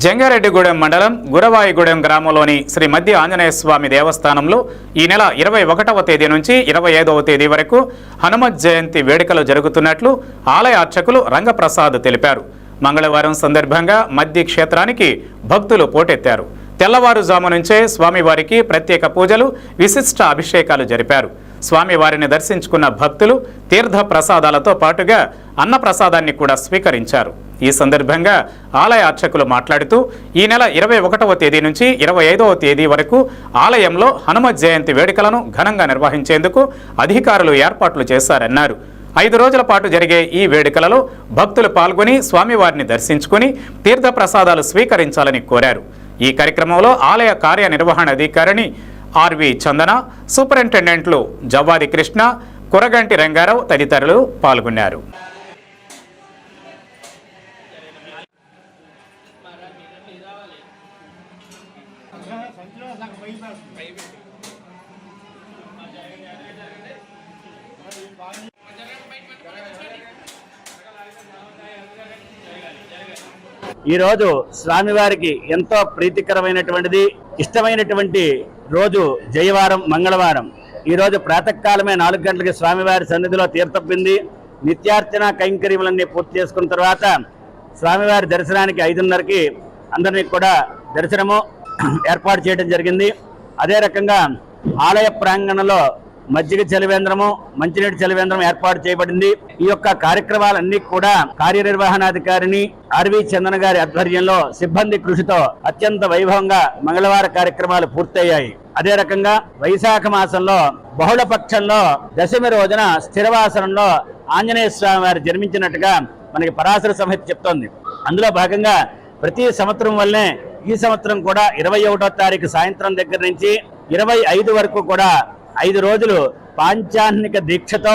జంగారెడ్డిగూడెం మండలం గురవాయిగూడెం గ్రామంలోని శ్రీ మధ్య ఆంజనేయ స్వామి దేవస్థానంలో ఈ నెల ఇరవై ఒకటవ తేదీ నుంచి ఇరవై ఐదవ తేదీ వరకు హనుమత్ జయంతి వేడుకలు జరుగుతున్నట్లు ఆలయ అర్చకులు రంగప్రసాద్ తెలిపారు. మంగళవారం సందర్భంగా మధ్య క్షేత్రానికి భక్తులు పోటెత్తారు. తెల్లవారుజాము నుంచే స్వామివారికి ప్రత్యేక పూజలు విశిష్ట అభిషేకాలు జరిపారు. స్వామివారిని దర్శించుకున్న భక్తులు తీర్థ ప్రసాదాలతో పాటుగా అన్న ప్రసాదాన్ని కూడా స్వీకరించారు. ఈ సందర్భంగా ఆలయ అర్చకులు మాట్లాడుతూ ఈ నెల ఇరవై ఒకటవ తేదీ నుంచి ఇరవై ఐదవ తేదీ వరకు ఆలయంలో హనుమ జయంతి వేడుకలను ఘనంగా నిర్వహించేందుకు అధికారులు ఏర్పాట్లు చేశారన్నారు. ఐదు రోజుల పాటు జరిగే ఈ వేడుకలలో భక్తులు పాల్గొని స్వామివారిని దర్శించుకుని తీర్థప్రసాదాలు స్వీకరించాలని కోరారు. ఈ కార్యక్రమంలో ఆలయ కార్యనిర్వహణాధికారిణి ఆర్వి చందన సూపరింటెండెంట్లు జవ్వాది కృష్ణ కురగంటి రంగారావు తదితరులు పాల్గొన్నారు ఈరోజు స్వామివారికి ఎంతో ప్రీతికరమైనటువంటిది ఇష్టమైనటువంటి రోజు జయవారం మంగళవారం. ఈరోజు ప్రాతకాలమే నాలుగు గంటలకి స్వామివారి సన్నిధిలో తీర్థపింది. నిత్యార్చన కైంకర్యములన్నీ పూర్తి చేసుకున్న తర్వాత స్వామివారి దర్శనానికి ఐదున్నరకి అందరినీ కూడా దర్శనము ఏర్పాటు చేయడం జరిగింది. అదే రకంగా ఆలయ ప్రాంగణంలో మజ్జిగ చలివేంద్రము మంచినీటి చలివేంద్రం ఏర్పాటు చేయబడింది. ఈ యొక్క కార్యక్రమాలన్నీ కూడా కార్యనిర్వహణాధికారిని ఆర్వి చందన గారి ఆధ్వర్యంలో సిబ్బంది కృషితో అత్యంత వైభవంగా మంగళవార కార్యక్రమాలు పూర్తయ్యాయి. అదే రకంగా వైశాఖ మాసంలో బహుళ పక్షంలో దశమి రోజున స్థిరవాసనంలో ఆంజనేయ స్వామి వారు జన్మించినట్టుగా మనకి పరాశర సంహిత చెప్తోంది. అందులో భాగంగా ప్రతి సంవత్సరం వల్లే ఈ సంవత్సరం కూడా ఇరవై ఒకటో తారీఖు సాయంత్రం దగ్గర నుంచి ఇరవై ఐదు వరకు కూడా ఐదు రోజులు పాంచాహ్నిక దీక్షతో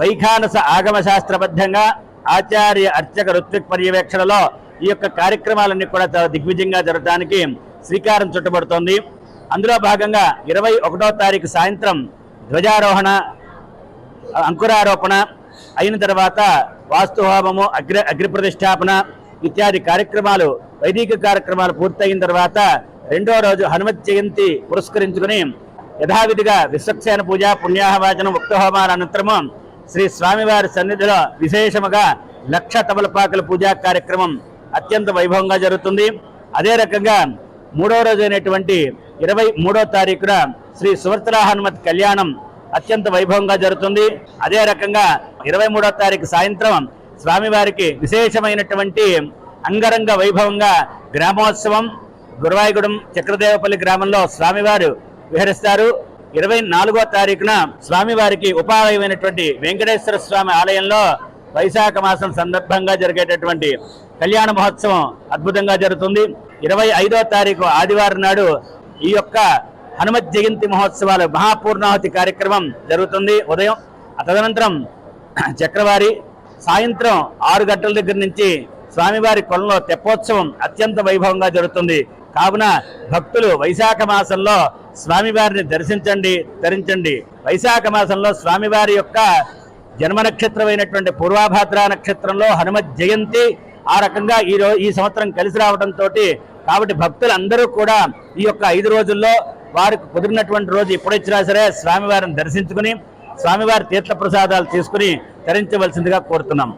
వైఖానస ఆగమ శాస్త్రబద్ధంగా ఆచార్య అర్చక ఋత్విక్ పర్యవేక్షణలో ఈ యొక్క కార్యక్రమాలన్నీ కూడా దిగ్విజయంగా జరగడానికి శ్రీకారం చుట్టబడుతోంది. అందులో భాగంగా ఇరవై ఒకటో తారీఖు సాయంత్రం ధ్వజారోహణ అంకురారోపణ అయిన తర్వాత వాస్తుహోమము అగ్ర అగ్రిప్రతిష్టాపన ఇత్యాది కార్యక్రమాలు వైదిక కార్యక్రమాలు పూర్తయిన తర్వాత రెండో రోజు హనుమత్ జయంతి పురస్కరించుకుని యథావిధిగా విశ్వక్సేన పూజ పుణ్యాహవాచనం ఉక్తహోమాల అనంతరము శ్రీ స్వామివారి సన్నిధిలో విశేషముగా లక్ష తమలపాకుల పూజా కార్యక్రమం అత్యంత వైభవంగా జరుగుతుంది. అదే రకంగా మూడో రోజు అయినటువంటి ఇరవై మూడో తారీఖున శ్రీ సువర్తల హనుమత్ కళ్యాణం అత్యంత వైభవంగా జరుగుతుంది. అదే రకంగా ఇరవై మూడో తారీఖు సాయంత్రం స్వామివారికి విశేషమైనటువంటి అంగరంగ వైభవంగా గ్రామోత్సవం గురవాయిగూడెం చక్రదేవపల్లి గ్రామంలో స్వామివారు విహరిస్తారు. ఇరవై నాలుగో తారీఖున స్వామివారికి ఉపాలయమైనటువంటి వెంకటేశ్వర స్వామి ఆలయంలో వైశాఖ మాసం సందర్భంగా జరిగేటటువంటి కళ్యాణ మహోత్సవం అద్భుతంగా జరుగుతుంది. ఇరవై ఐదో తారీఖు ఆదివారం నాడు ఈ యొక్క హనుమత్ జయంతి మహోత్సవాలు మహాపూర్ణాహుతి కార్యక్రమం జరుగుతుంది. ఉదయం తదనంతరం చక్రవారి సాయంత్రం ఆరు గంటల దగ్గర నుంచి స్వామివారి కొలంలో తెప్పోత్సవం అత్యంత వైభవంగా జరుగుతుంది. కావున భక్తులు వైశాఖ మాసంలో స్వామివారిని దర్శించండి ధరించండి వైశాఖ మాసంలో స్వామివారి యొక్క జన్మ నక్షత్రమైనటువంటి పూర్వాభాద్ర నక్షత్రంలో హనుమ జయంతి ఆ రకంగా ఈ రోజు ఈ సంవత్సరం కలిసి రావడంతో కాబట్టి భక్తులందరూ కూడా ఈ యొక్క ఐదు రోజుల్లో వారికి కుదిరినటువంటి రోజు ఎప్పుడొచ్చినా సరే స్వామివారిని దర్శించుకుని స్వామివారి తీర్థ ప్రసాదాలు తీసుకుని ధరించవలసిందిగా కోరుతున్నాం.